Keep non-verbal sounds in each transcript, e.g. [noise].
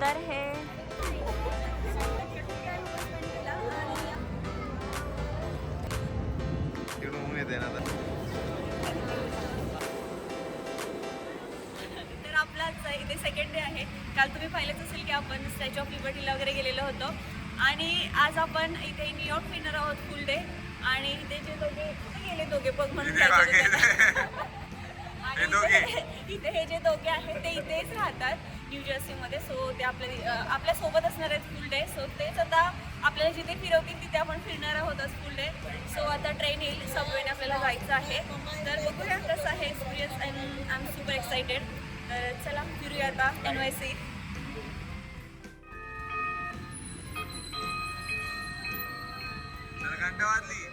तर हे। तर आपलाच इथे सेकंड डे आहे. काल तुम्ही पाहिलंच असेल की आपण स्टॅच्यू ऑफ लिबर्टीला वगैरे गेलेलो होतो. आणि आज आपण इथे न्यूयॉर्क फिरणार आहोत फुल डे आणि इथे जे दोघे कुठे गेले दोघे? बघ म्हणून इथे जायचं मागे. होतं त्यांना. आणि हे दोघे. इथे- हे जे दोघे आहेत ते इथेच राहतात न्यू जर्सीमध्ये सो ते आपल्या आपल्यासोबत असणार आहेत फुल डे सो तेच आता आपल्याला जिथे फिरवतील तिथे आपण फिरणार आहोत आज फुल डे सो आता ट्रेन येईल. सबवेने आपल्याला जायचं आहे. तर बघूया कसं आहे experience and I am super excited तर चला फिरूया आता एन वाय सी वाजली.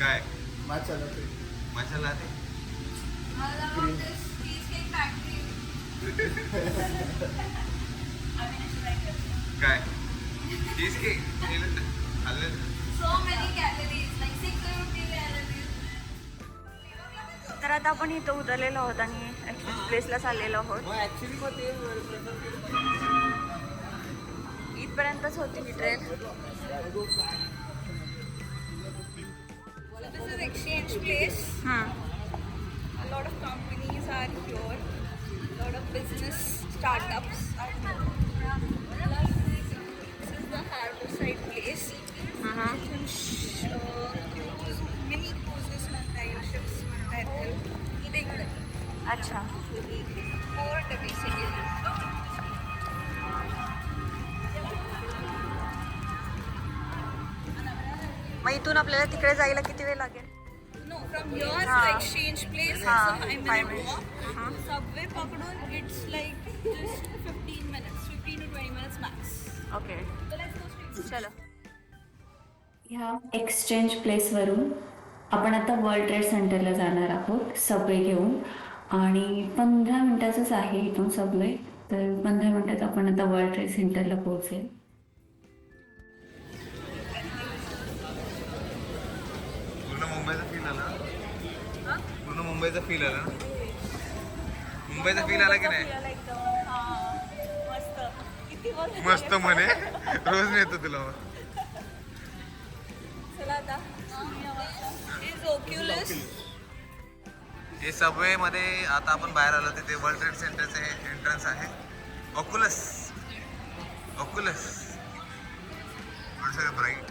काय? मसाला लाते काय? चीज केक खाल्लं तर आता आपण इथं उतरलेलो आहोत आणि प्लेसला चाललेलो आहोत. इथपर्यंतच होती ही ट्रेन is exchange place. हम्म. A lot of companies are here. A lot of business startups are here. This is the harbor side place. हम्म. इथून sh- अं, cruise, mini cruises म्हणता येईल, ships म्हणता येतील. इथे इकडे. अच्छा Port आहे basically. मग इथून आपल्याला तिकडे जायला किती To हाँ. exchange place हाँ, five minute minutes. walk. हाँ. Subway पकडून it's like just 15 minutes, 15 to 20 minutes max. Okay So let's go straight. चलो ह्या एक्सचेंज प्लेसवरून आपण आता वर्ल्ड ट्रेड सेंटरला जाणार आहोत सबवे घेऊन आणि पंधरा मिनटाचंच आहे इथून सबवे तर पंधरा मिनटात आपण आता वर्ल्ड ट्रेड सेंटरला पोहोचेल पूर्ण मुंबईचा फील आला पूर्ण मुंबईचा फील आला ना? मुंबईचा फील आला की नाही? मस्त म्हणे. रोज नेतो तुला. हे सबवे मध्ये आता आपण बाहेर आलो तिथे वर्ल्ड ट्रेड सेंटरचे एंट्रन्स आहे. ऑक्युलस ऑक्युलस ब्राईट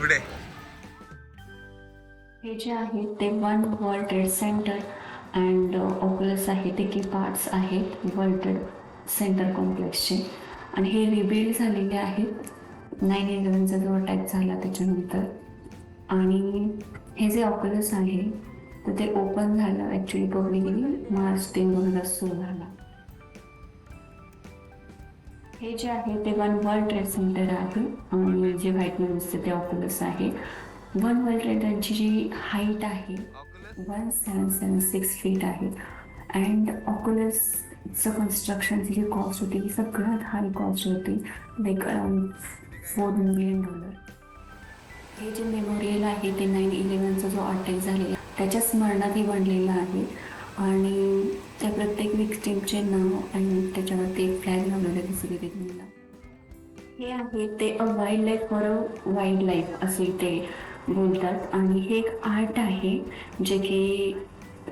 आता हे जे आहे ते one world trade center and Oculus आहे. ते की पार्ट्स आहेत वर्ल्ड ट्रेड सेंटर कॉम्प्लेक्सचे आणि हे रिबिल्ड झालेले आहेत. नाईन इलेवनचा जो अटॅक झाला त्याच्यानंतर. आणि हे जे ऑक्युलस आहे तर ते ओपन झालं ॲक्च्युली पब्लिकली मार्च तीन दोन हजार सोळाला हे जे आहे ते वन वर्ल्ड ट्रेड सेंटर आहे. आणि जे व्हाईट दिसते ते ऑक्युलस आहे. वन वर्ल्ड ट्रेडची जी हाईट आहे. One seven seven six feet आहे अँड ऑक्युलसचं कन्स्ट्रक्शनची जी कॉस्ट होती. ही सगळ्यात हाय कॉस्ट होती. Like around four million dollar हे जे मेमोरियल आहे ते नाईन इलेवनचा जो अटॅक झालेला त्याच्या स्मरणातही बनलेलं आहे. आणि त्या प्रत्येक विक्टीमचे नाव आणि त्याच्यावरती एक फ्लॅग लावलेलं दिसत येते हे आहे ते a wild life for a wild life असे ते बोलतात. आणि हे एक आर्ट आहे जे की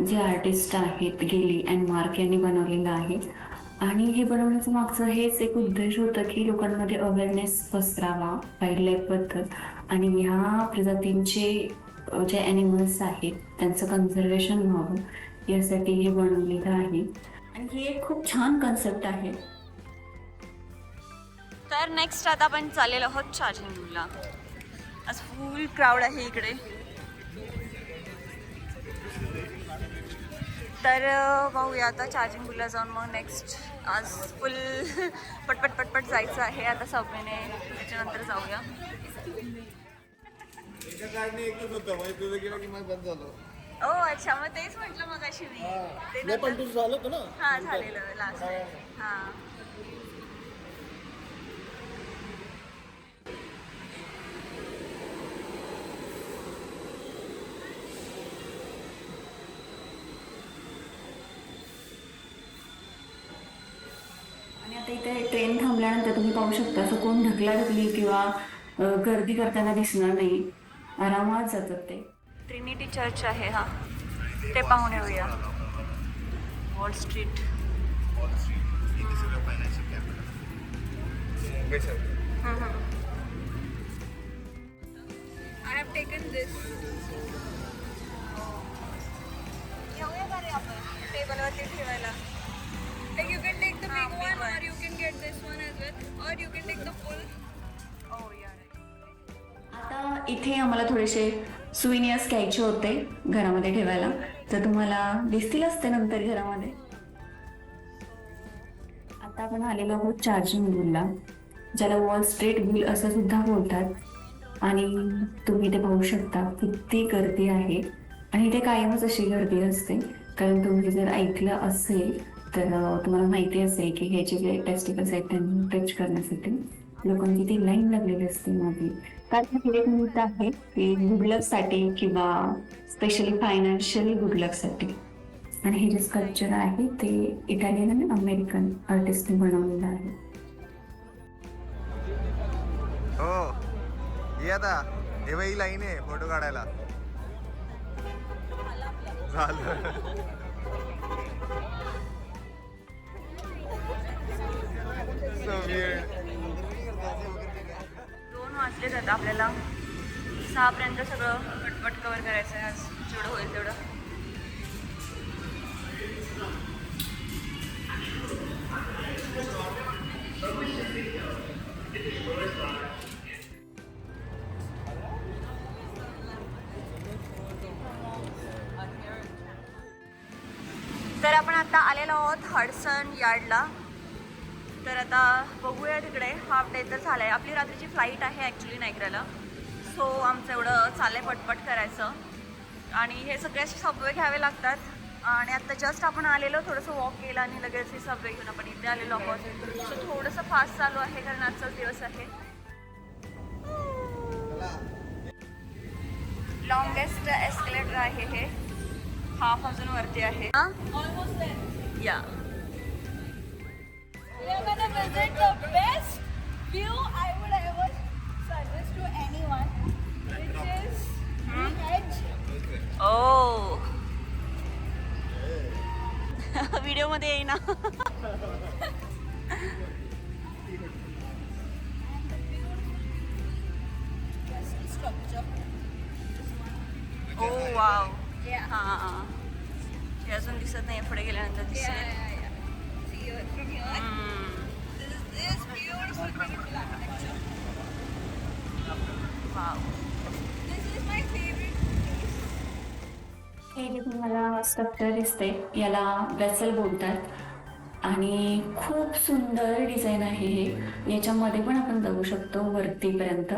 जे आर्टिस्ट आहेत गेली अँड मार्क यांनी बनवलेलं आहे. आणि हे बनवण्याचं मागचं हेच एक उद्देश होतं की लोकांमध्ये अवेअरनेस पसरावा वाईल्ड लाईफबद्दल आणि ह्या प्रजातींचे जे ॲनिमल्स आहेत त्यांचं कन्झर्वेशन व्हावं यासाठी हे बनवलेलं आहे. आणि ही एक खूप छान कन्सेप्ट आहे. तर नेक्स्ट आता आपण चाललेलो आहोत चार्जिंगला आज फुल क्राऊड आहे इकडे. तर पाहूया आता चार्जिंगला जाऊन मग नेक्स्ट आज फुल [laughs] पटपट पटपट जायचं आहे. आता सबवेने त्याच्यानंतर जाऊया. एका कार्डने एकच होतं. म्हणजे तुझं गेलं की मग बंद झालं. ओ अच्छा मग तेच म्हटलं मग अशी मी पण झालं होतं ना. हा झालेलं लास्ट हा. आता इथे ट्रेन थांबल्यानंतर तुम्ही पाहू शकता असं कोण ढकलाढकली किंवा अ, गर्दी करताना दिसणार नाही. आरामात जातात ते. ट्रिनिटी चर्च आहे हा. ते पाहून येऊया. Wall Street I have taken this. घेऊया का रे आपण टेबलवरती ठेवायला. Like you can take the Ah, big big can get this one as well, or you can take the full. Oh, आता इथे आम्हाला थोडेसे सुविनियर्स घ्यायचे होते घरामध्ये ठेवायला. तर तुम्हाला दिसतील असते नंतर घरामध्ये. आता आपण आलेलो आहोत चार्जिंग बिलला ज्याला वॉल स्ट्रीट बिल असं सुद्धा बोलतात. आणि तुम्ही ते पाहू शकता किती गर्दी आहे. आणि इथे कायमच अशी गर्दी असते कारण तुम्ही जर ऐकलं असेल तर तुम्हाला माहिती असेल की हे जे टेस्टिकल्स आहेत त्यांनी टच करण्यासाठी लोकांची ती लाईन लागलेली असते मागे. कारण हे एक मुद्दा आहे की गुडलकसाठी किंवा स्पेशली फायनान्शियल गुडलकसाठी आणि हे जे स्कल्पचर आहे ते इटालियन आणि अमेरिकन आर्टिस्टने बनवलेलं आहे. हो ये आता. हे बाई लाईन आहे फोटो काढायला. झालं. दोन वाजले जातात आपल्याला. सहापर्यंत सगळं पटपट कवर करायचं आहे. आज जेवढं होईल तेवढं. तर आपण आता आलेलो आहोत हडसन यार्डला. तर आता बघूया तिकडे. हाफ डे तर झालं आहे आपली रात्रीची फ्लाईट आहे ॲक्च्युली नायगराला सो आमचं एवढं चाललं आहे पटपट करायचं. आणि हे सगळे असे सबवे घ्यावे लागतात. आणि आता जस्ट आपण आलेलो थोडंसं वॉक केलं आणि लगेच हे सबवे घेऊन आपण इथे आलेलो आहोत. सो थोडंसं फास्ट चालू आहे कारण आजचाच दिवस आहे. लॉंगेस्ट एस्केलेटर आहे हे. हाफ अजून वरती आहे. ऑलमोस्ट या Visit the best view I would ever suggest to anyone, which is the edge. ओ व्हिडिओमध्ये येईना structure. ओ वाव. हां हे अजून दिसत नाही पुढे गेल्यानंतर Yeah, हे जे तुम्हाला स्ट्रक्चर दिसते याला वेसल बोलतात. आणि खूप सुंदर डिझाईन आहे हे. याच्यामध्ये पण आपण जाऊ शकतो वरतीपर्यंत.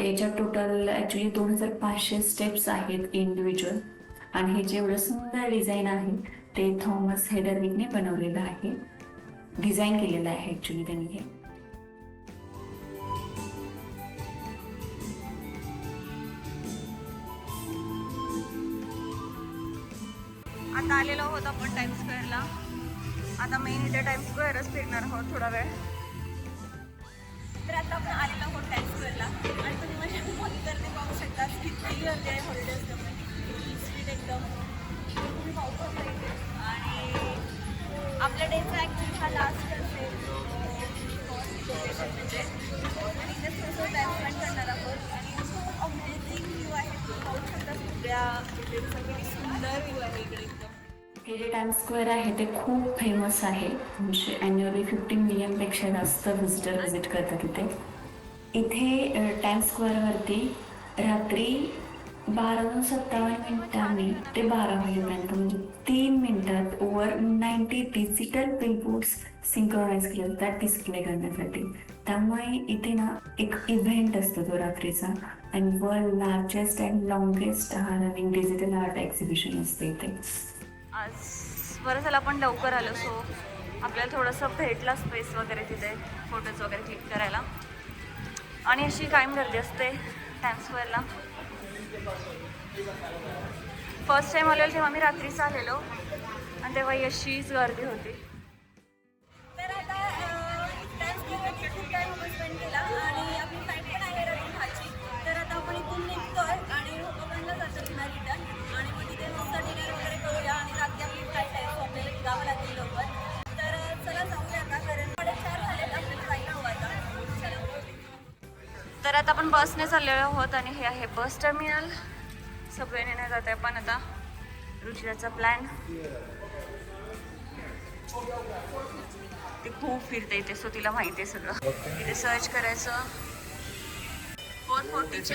याच्या टोटल ॲक्च्युली दोन हजार पाचशे स्टेप्स आहेत इंडिव्हिज्युअल आणि हे जेवढं सुंदर डिझाईन आहे ते थॉमस हेडरविकने बनवलेलं आहे. डिझाईन केलेलं आहे ॲक्च्युली त्यांनी हे. आता आलेलो आहोत आपण टाइम स्क्वेअरला आता मेन इथे टाइम स्क्वेअरच फिरणार आहोत थोडा वेळ. तर आता आपण आलेलो आहोत टाइम स्क्वेअरला आणि तुम्ही माझ्या मॉनिटरने पाहू शकता किती गर्दी आहे हॉलिडेज दरम्यान स्ट्रीट एकदम. तुम्ही पाहू शकता आणि आपल्या डेचा ॲक्च्युली हा लास्ट असेल. म्हणजे. आणि इथे थोडंसं टाइम स्पेंड करणार आहोत. आणि खूप अमेझिंग व्ह्यू आहे. पाहू शकता सगळ्या. सगळी सुंदर व्ह्यू आहे. हे जे टाइम स्क्वेअर आहे ते खूप फेमस आहे. म्हणजे ॲन्युअली फिफ्टीन मिलियनपेक्षा जास्त व्हिजिटर व्हिजिट करतात इथे. इथे टाइम स्क्वेअरवरती रात्री बारा सत्तावन्न मिनिटांनी ते बारा वाजेपर्यंत म्हणजे तीन मिनिटात over ninety digital billboards synchronise केले जातात डिस्प्ले करण्यासाठी. त्यामुळे इथे ना एक इव्हेंट असतो तो रात्रीचा. And world largest and longest हा नवीन डिजिटल आर्ट एक्झिबिशन असते इथे. आज बरं झालं आपण लवकर आलो सो आपल्याला थोडंसं भेटला स्पेस वगैरे तिथे फोटोज वगैरे क्लिक करायला. आणि अशी कायम गर्दी असते टाइम स्क्वेअरला फर्स्ट टाईम आलेलो तेव्हा मी रात्रीच आलेलो आणि तेव्हाही अशीच गर्दी होती. आता आपण बसने चाललेलो आहोत आणि हे आहे बस टर्मिनल सबवेने नाही जात आहे पण आता रुचिराचा प्लॅन ती खूप फिरते इथे सो तिला माहिती आहे सगळं. इथे सर्च करायचं. फोर फोर्टीचे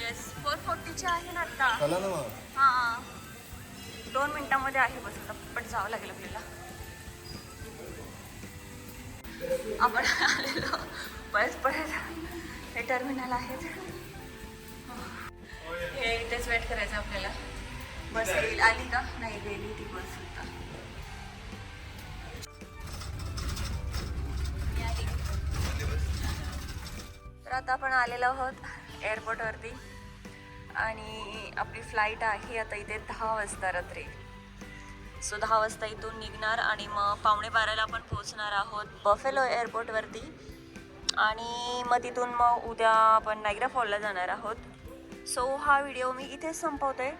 येस फोर फोर्टीचे आहे ना आता. हां. दोन मिनिटामध्ये आहे बस आता पण जावं लागेल आपल्याला. आपण आलेलो. टर्मिनल आहेत. हे इथेच वेट करायचं आपल्याला. बस येईल. आली का? नाही गेली ती बस आता. तर आता आपण आलेलो आहोत एअरपोर्टवरती आणि आपली फ्लाईट आहे आता इथे दहा वाजता रात्री. सो दहा वाजता इथून निघणार आणि मग पावणे बाराला आपण पोहोचणार आहोत बफेलो एअरपोर्टवरती आणि मग तिथून मग उद्या आपण नायग्रा फॉलला जाणार आहोत. सो हा व्हिडिओ मी इथेच संपवते.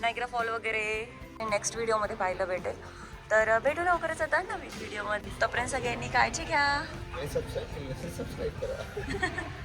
नायग्रा फॉल वगैरे नेक्स्ट व्हिडिओमध्ये पाहायला भेटेल. तर भेटू लवकरच आता नवीन व्हिडिओमध्ये तोपर्यंत सगळ्यांनी काळजी घ्या. सबस्क्राईब करा. [laughs]